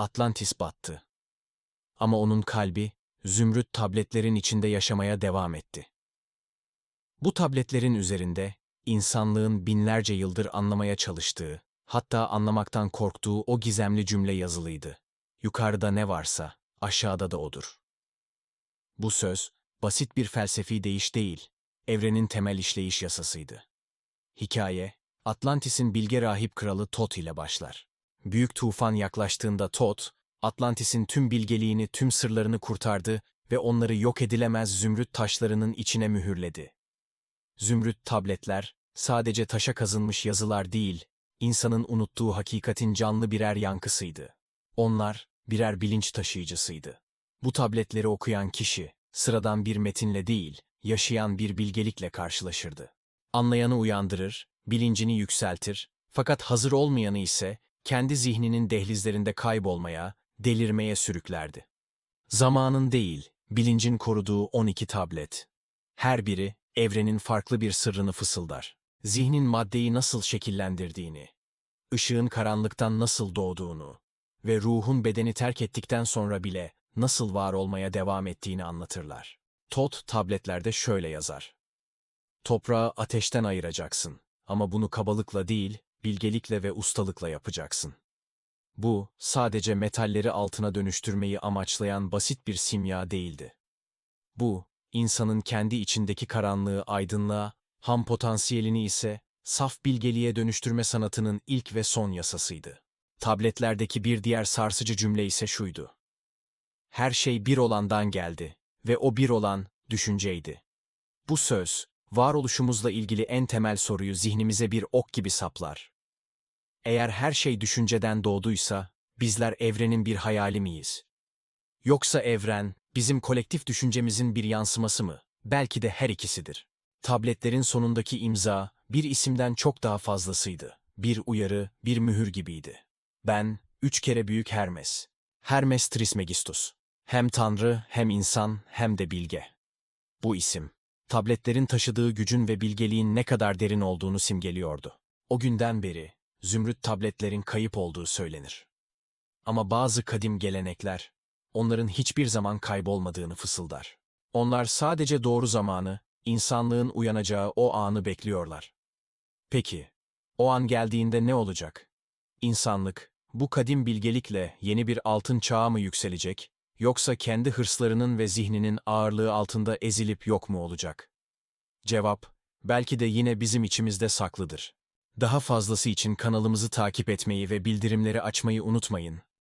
Atlantis battı. Ama onun kalbi, zümrüt tabletlerin içinde yaşamaya devam etti. Bu tabletlerin üzerinde, insanlığın binlerce yıldır anlamaya çalıştığı, hatta anlamaktan korktuğu o gizemli cümle yazılıydı. Yukarıda ne varsa, aşağıda da odur. Bu söz, basit bir felsefi deyiş değil, evrenin temel işleyiş yasasıydı. Hikaye, Atlantis'in bilge rahip kralı Tot ile başlar. Büyük tufan yaklaştığında Tot, Atlantis'in tüm bilgeliğini, tüm sırlarını kurtardı ve onları yok edilemez zümrüt taşlarının içine mühürledi. Zümrüt tabletler, sadece taşa kazınmış yazılar değil, insanın unuttuğu hakikatin canlı birer yankısıydı. Onlar, birer bilinç taşıyıcısıydı. Bu tabletleri okuyan kişi, sıradan bir metinle değil, yaşayan bir bilgelikle karşılaşırdı. Anlayanı uyandırır, bilincini yükseltir, fakat hazır olmayanı ise kendi zihninin dehlizlerinde kaybolmaya, delirmeye sürüklerdi. Zamanın değil, bilincin koruduğu 12 tablet. Her biri, evrenin farklı bir sırrını fısıldar. Zihnin maddeyi nasıl şekillendirdiğini, ışığın karanlıktan nasıl doğduğunu ve ruhun bedeni terk ettikten sonra bile nasıl var olmaya devam ettiğini anlatırlar. Tot tabletlerde şöyle yazar. Toprağı ateşten ayıracaksın ama bunu kabalıkla değil, bilgelikle ve ustalıkla yapacaksın. Bu, sadece metalleri altına dönüştürmeyi amaçlayan basit bir simya değildi. Bu, insanın kendi içindeki karanlığı aydınlığa, ham potansiyelini ise saf bilgeliğe dönüştürme sanatının ilk ve son yasasıydı. Tabletlerdeki bir diğer sarsıcı cümle ise şuydu. Her şey bir olandan geldi ve o bir olan düşünceydi. Bu söz, varoluşumuzla ilgili en temel soruyu zihnimize bir ok gibi saplar. Eğer her şey düşünceden doğduysa, bizler evrenin bir hayali miyiz? Yoksa evren, bizim kolektif düşüncemizin bir yansıması mı? Belki de her ikisidir. Tabletlerin sonundaki imza, bir isimden çok daha fazlasıydı. Bir uyarı, bir mühür gibiydi. Ben, üç kere büyük Hermes. Hermes Trismegistus. Hem tanrı, hem insan, hem de bilge. Bu isim, tabletlerin taşıdığı gücün ve bilgeliğin ne kadar derin olduğunu simgeliyordu. O günden beri, zümrüt tabletlerin kayıp olduğu söylenir. Ama bazı kadim gelenekler, onların hiçbir zaman kaybolmadığını fısıldar. Onlar sadece doğru zamanı, insanlığın uyanacağı o anı bekliyorlar. Peki, o an geldiğinde ne olacak? İnsanlık, bu kadim bilgelikle yeni bir altın çağa mı yükselecek, yoksa kendi hırslarının ve zihninin ağırlığı altında ezilip yok mu olacak? Cevap, belki de yine bizim içimizde saklıdır. Daha fazlası için kanalımızı takip etmeyi ve bildirimleri açmayı unutmayın.